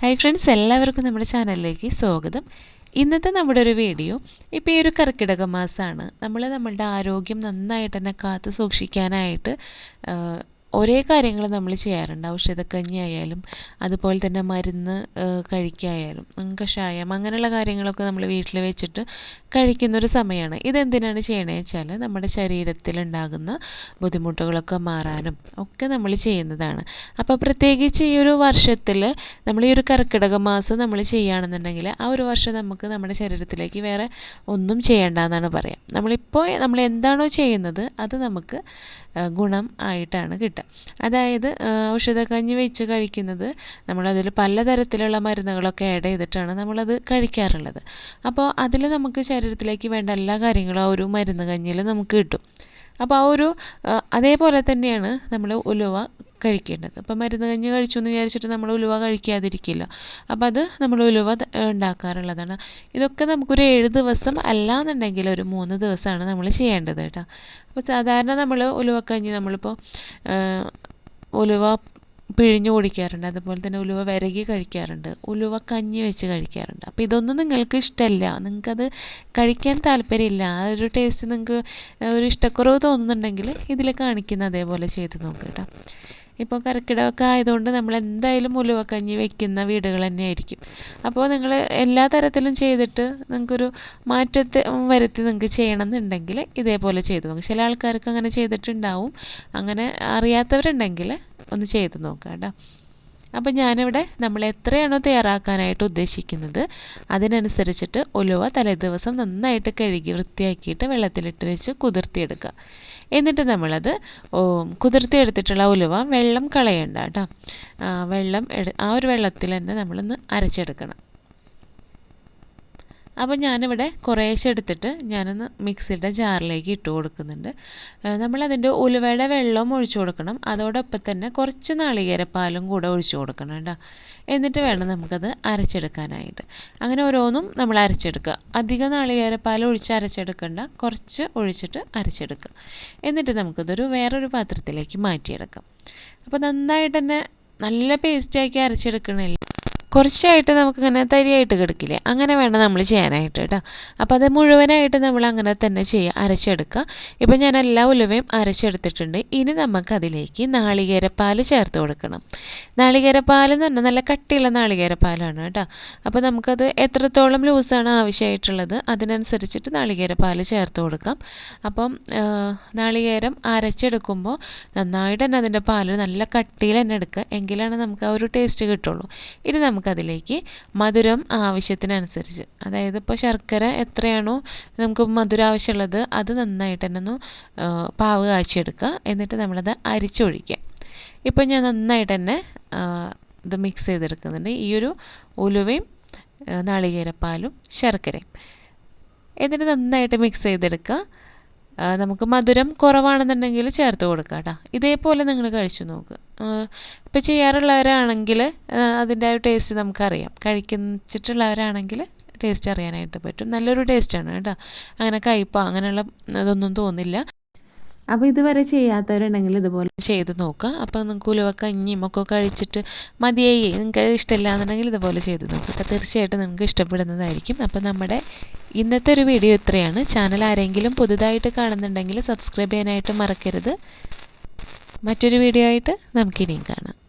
Hi friends എല്ലാവർക്കും നമ്മുടെ ചാനലിലേക്ക് സ്വാഗതം. ഇന്നത്തെ നമ്മുടെ ഒരു വീഡിയോ ഇപ്പോൾ ഈ ഒരു കർക്കിടക മാസമാണ് നമ്മൾ നമ്മളുടെ ആരോഗ്യം നന്നായിട്ട് തന്നെ കാത്തു സൂക്ഷിക്കാനായിട്ട് ഒരേ കാര്യങ്ങൾ നമ്മൾ ചെയ്യാറുണ്ട്. ഔഷധക്കഞ്ഞി ആയാലും അതുപോലെ തന്നെ മരുന്ന് കഴിക്കായാലും കഷായം അങ്ങനെയുള്ള കാര്യങ്ങളൊക്കെ നമ്മൾ വീട്ടിൽ വെച്ചിട്ട് കഴിക്കുന്നൊരു സമയമാണ്. ഇതെന്തിനാണ് ചെയ്യണേ വെച്ചാൽ നമ്മുടെ ശരീരത്തിലുണ്ടാകുന്ന ബുദ്ധിമുട്ടുകളൊക്കെ മാറാനും ഒക്കെ നമ്മൾ ചെയ്യുന്നതാണ്. അപ്പോൾ പ്രത്യേകിച്ച് ഈ ഒരു വർഷത്തിൽ നമ്മൾ ഈ ഒരു കർക്കിടക മാസം നമ്മൾ ചെയ്യുകയാണെന്നുണ്ടെങ്കിൽ ആ ഒരു വർഷം നമുക്ക് നമ്മുടെ ശരീരത്തിലേക്ക് വേറെ ഒന്നും ചെയ്യേണ്ടെന്നാണ് പറയാം. നമ്മളിപ്പോൾ നമ്മൾ എന്താണോ ചെയ്യുന്നത് അത് നമുക്ക് ഗുണം ആയിട്ടാണ് കിട്ടുക അതായത് ഔഷധ ഔഷധക്കഞ്ഞി വെച്ച് കഴിക്കുന്നത് നമ്മളതിൽ പലതരത്തിലുള്ള മരുന്നുകളൊക്കെ ആഡ് ചെയ്തിട്ടാണ് നമ്മളത് കഴിക്കാറുള്ളത്. അപ്പോൾ അതിൽ നമുക്ക് ശരീരത്തിലേക്ക് വേണ്ട എല്ലാ കാര്യങ്ങളും ആ ഒരു മരുന്ന് കഞ്ഞിയിൽ നമുക്ക് കിട്ടും. അപ്പോൾ ആ ഒരു അതേപോലെ തന്നെയാണ് നമ്മൾ ഉലുവ കഴിക്കേണ്ടത്. അപ്പം മരുന്ന് കഞ്ഞി കഴിച്ചു എന്ന് വിചാരിച്ചിട്ട് നമ്മൾ ഉലുവ കഴിക്കാതിരിക്കില്ല. അപ്പം അത് നമ്മൾ ഉലുവ ഉണ്ടാക്കാറുള്ളതാണ്. ഇതൊക്കെ നമുക്കൊരു ഏഴ് ദിവസം അല്ലാന്നുണ്ടെങ്കിൽ ഒരു മൂന്ന് ദിവസമാണ് നമ്മൾ ചെയ്യേണ്ടത് കേട്ടോ. അപ്പോൾ സാധാരണ നമ്മൾ ഉലുവക്കഞ്ഞി നമ്മളിപ്പോൾ ഉലുവ പിഴിഞ്ഞു കുടിക്കാറുണ്ട്. അതുപോലെ തന്നെ ഉലുവ വിരകി കഴിക്കാറുണ്ട്. ഉലുവ കഞ്ഞി വെച്ച് കഴിക്കാറുണ്ട്. അപ്പോൾ ഇതൊന്നും നിങ്ങൾക്ക് ഇഷ്ടമല്ല നിങ്ങൾക്കത് കഴിക്കാൻ താല്പര്യമില്ല. ആ ഒരു ടേസ്റ്റ് നിങ്ങൾക്ക് ഒരു ഇഷ്ടക്കുറവ് തോന്നുന്നുണ്ടെങ്കിൽ ഇതിൽ കാണിക്കുന്ന അതേപോലെ ചെയ്ത് നോക്കുക കേട്ടോ. ഇപ്പോൾ കർക്കിടകമൊക്കെ ആയതുകൊണ്ട് നമ്മൾ എന്തായാലും ഉലുവക്കഞ്ഞി വെക്കുന്ന വീടുകൾ തന്നെയായിരിക്കും. അപ്പോൾ നിങ്ങൾ എല്ലാ തരത്തിലും ചെയ്തിട്ട് നിങ്ങൾക്കൊരു മാറ്റത്തെ വരുത്തി നിങ്ങൾക്ക് ചെയ്യണം എന്നുണ്ടെങ്കിൽ ഇതേപോലെ ചെയ്ത് നോക്കും. ചില ആൾക്കാർക്ക് അങ്ങനെ ചെയ്തിട്ടുണ്ടാവും. അങ്ങനെ അറിയാത്തവരുണ്ടെങ്കിൽ ഒന്ന് ചെയ്ത് നോക്കാം കേട്ടോ അപ്പോൾ ഞാനിവിടെ നമ്മൾ എത്രയാണോ തയ്യാറാക്കാനായിട്ട് ഉദ്ദേശിക്കുന്നത് അതിനനുസരിച്ചിട്ട് ഉലുവ തലേദിവസം നന്നായിട്ട് കഴുകി വൃത്തിയാക്കിയിട്ട് വെള്ളത്തിലിട്ട് വെച്ച് കുതിർത്തിയെടുക്കുക. എന്നിട്ട് നമ്മളത് കുതിർത്തിയെടുത്തിട്ടുള്ള ഉലുവ വെള്ളം കളയണ്ട കേട്ടോ. വെള്ളം ആ ഒരു വെള്ളത്തിൽ തന്നെ നമ്മളൊന്ന് അരച്ചെടുക്കണം. അപ്പോൾ ഞാനിവിടെ കുറേശ്ശെ എടുത്തിട്ട് ഞാനൊന്ന് മിക്സിയുടെ ജാറിലേക്ക് ഇട്ട് കൊടുക്കുന്നുണ്ട്. നമ്മളതിന്റെ ഉലുവയുടെ വെള്ളവും ഒഴിച്ചു കൊടുക്കണം. അതോടൊപ്പം തന്നെ കുറച്ച് നാളികേരപ്പാലും കൂടെ ഒഴിച്ചു കൊടുക്കണം കേട്ടോ. എന്നിട്ട് വേണം നമുക്കത് അരച്ചെടുക്കാനായിട്ട്. അങ്ങനെ ഓരോന്നും നമ്മൾ അരച്ചെടുക്കുക. അധികം നാളികേരപ്പാൽ ഒഴിച്ച് അരച്ചെടുക്കണ്ട. കുറച്ച് ഒഴിച്ചിട്ട് അരച്ചെടുക്കുക. എന്നിട്ട് നമുക്കതൊരു വേറൊരു പാത്രത്തിലേക്ക് മാറ്റിയെടുക്കാം. അപ്പോൾ നന്നായിട്ട് തന്നെ നല്ല പേസ്റ്റാക്കി അരച്ചെടുക്കണില്ല? കുറച്ചായിട്ട് നമുക്കിങ്ങനെ തരിയായിട്ട് കിടക്കില്ലേ? അങ്ങനെ വേണം നമ്മൾ ചെയ്യാനായിട്ട് കേട്ടോ. അപ്പോൾ അത് മുഴുവനായിട്ട് നമ്മൾ അങ്ങനെ തന്നെ ചെയ്യുക അരച്ചെടുക്കുക. ഇപ്പം ഞാൻ എല്ലാ ഉലുവയും അരച്ചെടുത്തിട്ടുണ്ട്. ഇനി നമുക്കതിലേക്ക് നാളികേരപ്പാൽ ചേർത്ത് കൊടുക്കണം. നാളികേരപ്പാൽ എന്ന് പറഞ്ഞാൽ നല്ല കട്ടിയുള്ള നാളികേരപ്പാലാണ് കേട്ടോ. അപ്പോൾ നമുക്കത് എത്രത്തോളം ലൂസാണ് ആവശ്യമായിട്ടുള്ളത് അതിനനുസരിച്ചിട്ട് നാളികേരപ്പാൽ ചേർത്ത് കൊടുക്കാം. അപ്പം നാളികേരം അരച്ചെടുക്കുമ്പോൾ നന്നായിട്ട് തന്നെ അതിന്റെ പാൽ നല്ല കട്ടിയിൽ തന്നെ എടുക്കുക. എങ്കിലാണ് നമുക്ക് ആ ഒരു ടേസ്റ്റ് കിട്ടുള്ളൂ. ഇനി നമുക്കതിലേക്ക് മധുരം ആവശ്യത്തിനനുസരിച്ച്. അതായത് ഇപ്പോൾ ശർക്കര എത്രയാണോ നമുക്ക് മധുരം ആവശ്യമുള്ളത് അത് നന്നായിട്ട് തന്നെ ഒന്ന് പാവ് കാച്ചിയെടുക്കുക. എന്നിട്ട് നമ്മളത് അരിച്ചൊഴിക്കുക. ഇപ്പോൾ ഞാൻ നന്നായിട്ട് തന്നെ ഇത് മിക്സ് ചെയ്തെടുക്കുന്നുണ്ട്. ഈ ഒരു ഉലുവയും നാളികേരപ്പാലും ശർക്കരയും. എന്നിട്ട് നന്നായിട്ട് മിക്സ് ചെയ്തെടുക്കുക. നമുക്ക് മധുരം കുറവാണെന്നുണ്ടെങ്കിൽ ചേർത്ത് കൊടുക്കുക കേട്ടോ. ഇതേപോലെ നിങ്ങൾ കഴിച്ചു നോക്കുക ഇപ്പോൾ ചെയ്യാറുള്ളവരാണെങ്കിൽ അതിന്റെ ആ ടേസ്റ്റ് നമുക്കറിയാം. കഴിച്ചിട്ടുള്ളവരാണെങ്കിൽ ടേസ്റ്റ് അറിയാനായിട്ട് പറ്റും. നല്ലൊരു ടേസ്റ്റാണ് കേട്ടോ. അങ്ങനെ കയ്പോ അങ്ങനെയുള്ള ഇതൊന്നും തോന്നില്ല. അപ്പോൾ ഇതുവരെ ചെയ്യാത്തവരുണ്ടെങ്കിൽ ഇതുപോലെ ചെയ്ത് നോക്കുക അപ്പോൾ നിങ്ങൾക്ക് ഉലുവ കഞ്ഞിയും ഒക്കെ കഴിച്ചിട്ട് മതിയായി. നിങ്ങൾക്ക് ഇഷ്ടമില്ല എന്നുണ്ടെങ്കിൽ ഇതുപോലെ ചെയ്ത് നോക്കുക തീർച്ചയായിട്ടും നിങ്ങൾക്ക് ഇഷ്ടപ്പെടുന്നതായിരിക്കും. അപ്പോൾ നമ്മുടെ ഇന്നത്തെ ഒരു വീഡിയോ ഇത്രയാണ്. ചാനൽ ആരെങ്കിലും പുതുതായിട്ട് കാണുന്നുണ്ടെങ്കിൽ സബ്സ്ക്രൈബ് ചെയ്യാനായിട്ട് മറക്കരുത്. മറ്റൊരു വീഡിയോ ആയിട്ട് നമുക്കിനിയും കാണാം.